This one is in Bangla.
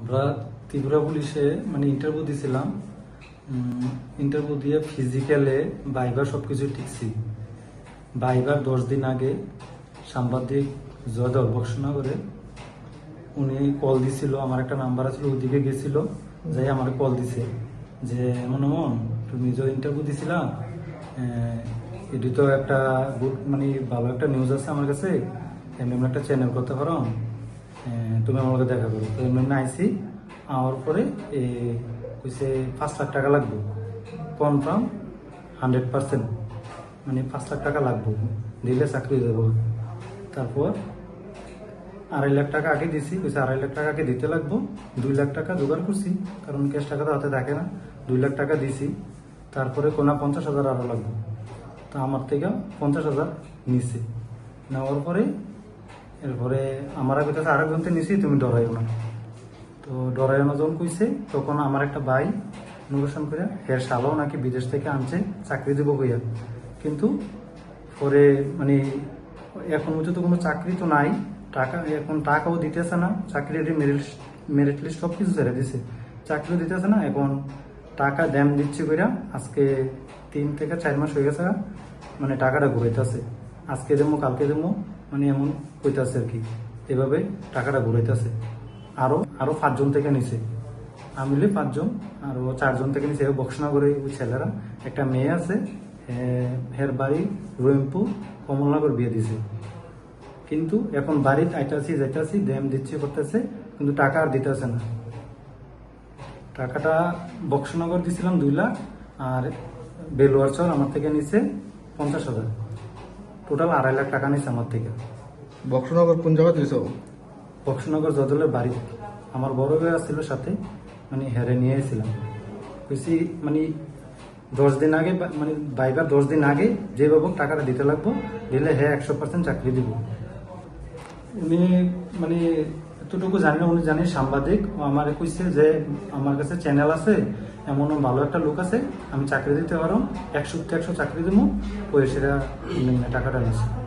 আমরা ত্রিপুরা পুলিশে মানে ইন্টারভিউ দিছিলাম। ইন্টারভিউ দিয়ে ফিজিক্যালে বাইবার সব কিছু ঠিকছি বাইবার দশ দিন আগে সাংবাদিক জয়দল বক্সনগরে উনি কল দিছিল, আমার একটা নাম্বার আছে ওদিকে গেছিল, যাই আমার কল দিছে। যে এমন এমন তুমি যে ইন্টারভিউ দিছিলা এটি তো একটা গুড মানে ভালো একটা নিউজ আছে আমার কাছে। এমনি একটা চ্যানেল করতে পারো? তুমি আমার লগে দেখা করো। তো এমনি আইসি আওয়ার পরে কইছে, পাঁচ লাখ টাকা লাগবে। কনফার্ম হান্ড্রেড পার্সেন্ট মানে পাঁচ লাখ টাকা লাগবে। দিলে চাকরি হয়ে যাব। তারপর আড়াই লাখ টাকা আগে দিছি, কইছে আড়াই লাখ টাকা আগে দিতে লাগবো। দুই লাখ টাকা জোগাড় করছি, কারণ ক্যাশ টাকা তো হাতে থাকে না। দুই লাখ টাকা দিছি, তারপরে কোনা পঞ্চাশ হাজার আরও লাগবে। তো আমার থেকে পঞ্চাশ হাজার নিছে। নেওয়ার পরে এরপরে আমার কাছে আরেকজন থেকে নিছি, তুমি ডরাইও না। তো ডরাইও না যখন কইছে, তখন আমার একটা ভাই ইনোভেশন করে হের শালাও নাকি বিদেশ থেকে আনছে, চাকরি দেবো কইয়া। কিন্তু পরে মানে এখন পর্যন্ত কোনো চাকরি তো নাই, টাকা এখন টাকাও দিতেছে না চাকরির মেরিট মেরিট লিস্ট সব কিছু ছেড়ে দিছে। চাকরিও দিতেছে না, এখন টাকা ড্যাম দিচ্ছে কইরা আজকে তিন থেকে চার মাস হয়ে গেছে মানে টাকাটা ঘুরাইতেছে। আজকে দেবো, কালকে দেবো মানে এমন কইতাছে আর কি। এভাবে টাকাটা ঘুরাইতেছে। আরও আরও পাঁচজন থেকে নিছে। আমিলে পাঁচজন, আরও চারজন থেকে নিছে। বক্সনগরে ওই ছেলেরা। একটা মেয়ে আছে হের বাড়ি রহিমপুর কমলনগর বিয়ে দিছে। কিন্তু এখন বাড়িতে আইতাছি, যাইতাছি ড্যাম দিচ্ছে, করতেছে, কিন্তু টাকা আর দিতেছে না। টাকাটা বক্সনগর দিছিলাম দুই লাখ, আর বেলুয়ার চর আমার থেকে নিছে পঞ্চাশ হাজার। টোটাল আড়াই লাখ টাকা নিয়েছে আমার থেকে। বক্সনগর কোন জায়গা দিয়েছ বক্সনগর জদলের বাড়ি। আমার বড় ভাই ছিল সাথে মানে হেরে নিয়ে এসেছিলাম কইছি মানে দশ দিন আগে মানে বাইবার দশ দিন আগে যে বাবু টাকাটা দিতে লাগবো দিলে হ্যাঁ একশো পার্সেন্ট চাকরি দিব। উনি মানে এতটুকু জানি উনি জানি সাংবাদিক। আমার কইছে যে, আমার কাছে চ্যানেল আছে এমন ভালো একটা লোক আছে, আমি চাকরি দিতে পারো, একশো একশো চাকরি দেবো ওই সেটা টাকাটা নিচ্ছে